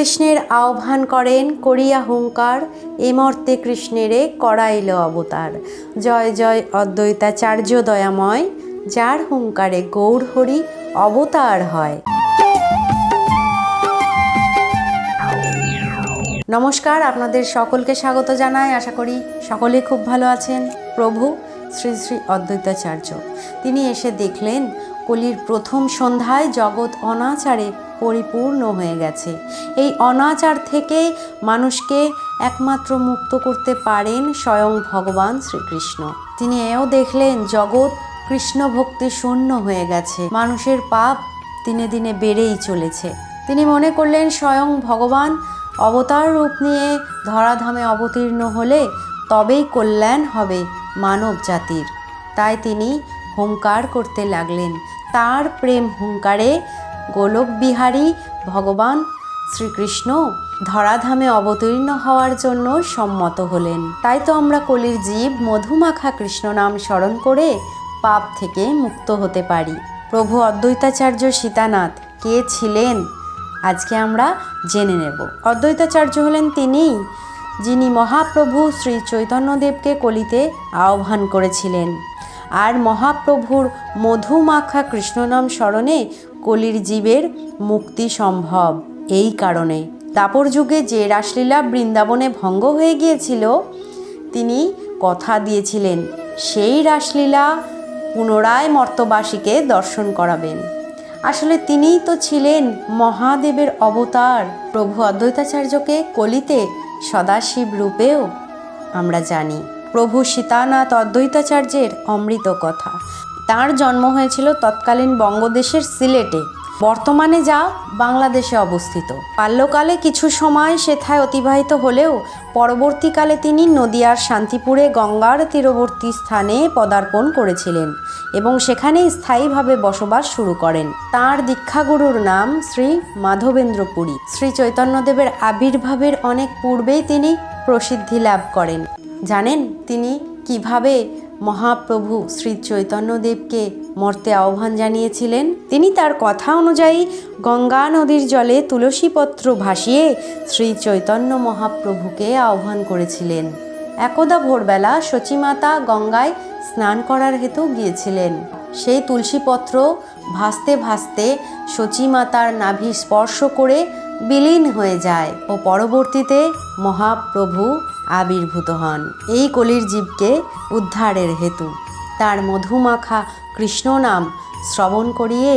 কৃষ্ণের আহ্বান করেন, করিয়া হুঙ্কার এমর্তে কৃষ্ণেরে করাইল অবতার। জয় জয় অদ্বৈতাচার্য দয়াময়, যার হুঙ্কারে গৌর হরি অবতার হয়। নমস্কার, আপনাদের সকলকে স্বাগত জানাই। আশা করি সকলে খুব ভালো আছেন। প্রভু শ্রী শ্রী অদ্বৈতাচার্য। তিনি এসে দেখলেন, কলির প্রথম সন্ধ্যায় জগৎ অনাচারে পরিপূর্ণ হয়ে গেছে। এই অনাচার থেকে মানুষকে একমাত্র মুক্ত করতে পারেন স্বয়ং ভগবান শ্রীকৃষ্ণ। তিনি এও দেখলেন, জগৎ কৃষ্ণ ভক্তি শূন্য হয়ে গেছে। মানুষের পাপ দিনে দিনে বেড়েই চলেছে। তিনি মনে করলেন, স্বয়ং ভগবান অবতার রূপ নিয়ে ধরাধামে অবতীর্ণ হলে তবেই কল্যাণ হবে মানব জাতির। তাই তিনি হুঙ্কার করতে লাগলেন। তার প্রেম হুঙ্কারে গোলকবিহারী ভগবান শ্রীকৃষ্ণ ধরাধামে অবতীর্ণ হওয়ার জন্য সম্মত হলেন। তাই তো আমরা কলির জীব মধুমাখা কৃষ্ণ নাম স্মরণ করে পাপ থেকে মুক্ত হতে পারি। প্রভু অদ্বৈতাচার্য সীতানাথ, কে ছিলেন? আজকে আমরা জেনে নেব। অদ্বৈতাচার্য হলেন তিনি যিনি মহাপ্রভু শ্রী চৈতন্যদেবকে কলিতে আহ্বান করেছিলেন। আর মহাপ্রভুর মধুমাখা কৃষ্ণনাম স্মরণে কলির জীবের মুক্তি সম্ভব। এই কারণে দাপর যুগে যে রাসলীলা বৃন্দাবনে ভঙ্গ হয়ে গিয়েছিল, তিনি কথা দিয়েছিলেন, সেই রাসলীলা পুনরায় মর্তবাসীকে দর্শন করাবেন। আসলে তিনিই তো ছিলেন মহাদেবের অবতার। প্রভু অদ্বৈতাচার্যকে কলিতে সদাশিব রূপেও আমরা জানি। প্রভু সীতানাথ অদ্বৈতাচার্যের অমৃত কথা। তার জন্ম হয়েছিল তৎকালীন বঙ্গদেশের সিলেটে। বর্তমানে যা বাংলাদেশে অবস্থিত। বাল্যকালে কিছু সময় সেথায় অতিবাহিত হলেও পরবর্তীকালে তিনি নদিয়ার শান্তিপুরে গঙ্গার তীরবর্তী স্থানে পদার্পণ করেছিলেন এবং সেখানেই স্থায়ীভাবে বসবাস শুরু করেন। তার দীক্ষাগুরুর নাম শ্রী মাধবেন্দ্র পুরী শ্রী চৈতন্যদেবের আবির্ভাবের অনেক পূর্বেই তিনি প্রসিদ্ধি লাভ করেন। জানেন তিনি কীভাবে মহাপ্রভু শ্রী চৈতন্যদেবকে মর্তে আহ্বান জানিয়েছিলেন। তিনি তার কথা অনুযায়ী গঙ্গা নদীর জলে তুলসীপত্র ভাসিয়ে শ্রী চৈতন্য মহাপ্রভুকে আহ্বান করেছিলেন। একদা ভোরবেলা সচিমাতা গঙ্গায় স্নান করার হেতু গিয়েছিলেন। সেই তুলসীপত্র ভাসতে ভাসতে সচিমাতার নাভি স্পর্শ করে বিলীন হয়ে যায় ও পরবর্তীতে মহাপ্রভু আবির্ভূত হন। এই কলির জীবকে উদ্ধারের হেতু। তার মধুমাখা কৃষ্ণ নাম শ্রবণ করিয়ে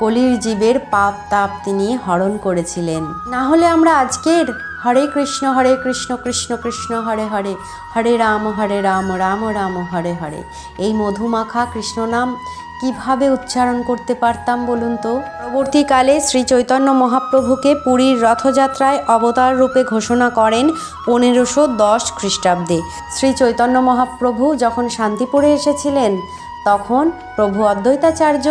কলির জীবের পাপ তাপ তিনি হরণ করেছিলেন। না হলে আমরা আজকের হরে কৃষ্ণ হরে কৃষ্ণ কৃষ্ণ কৃষ্ণ, হরে হরে হরে রাম হরে রাম রাম রাম, হরে হরে, এই মধুমাখা কৃষ্ণ নাম কীভাবে উচ্চারণ করতে পারতাম বলুন তো? পরবর্তীকালে শ্রী চৈতন্য মহাপ্রভুকে পুরীর রথযাত্রায় অবতার রূপে ঘোষণা করেন পনেরোশো দশ খ্রিস্টাব্দে। শ্রী চৈতন্য মহাপ্রভু যখন শান্তিপুরে এসেছিলেন, তখন প্রভু অদ্বৈতাচার্য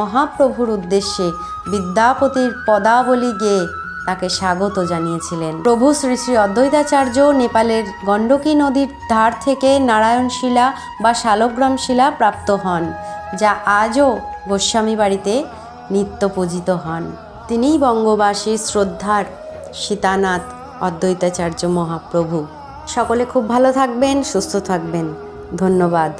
মহাপ্রভুর উদ্দেশ্যে বিদ্যাপতির পদাবলী গেয়ে তাকে স্বাগত জানিয়েছিলেন। প্রভু শ্রী শ্রী অদ্বৈতাচার্য নেপালের গণ্ডকী নদীর ধার থেকে নারায়ণশিলা বা শালগ্রাম শিলা প্রাপ্ত হন। যা আজও গোস্বামী বাড়িতে নিত্য পূজিত হন। তিনিই বঙ্গবাসী শ্রদ্ধার সীতানাথ অদ্বৈতাচার্য মহাপ্রভু। সকলে খুব ভালো থাকবেন, সুস্থ থাকবেন। ধন্যবাদ।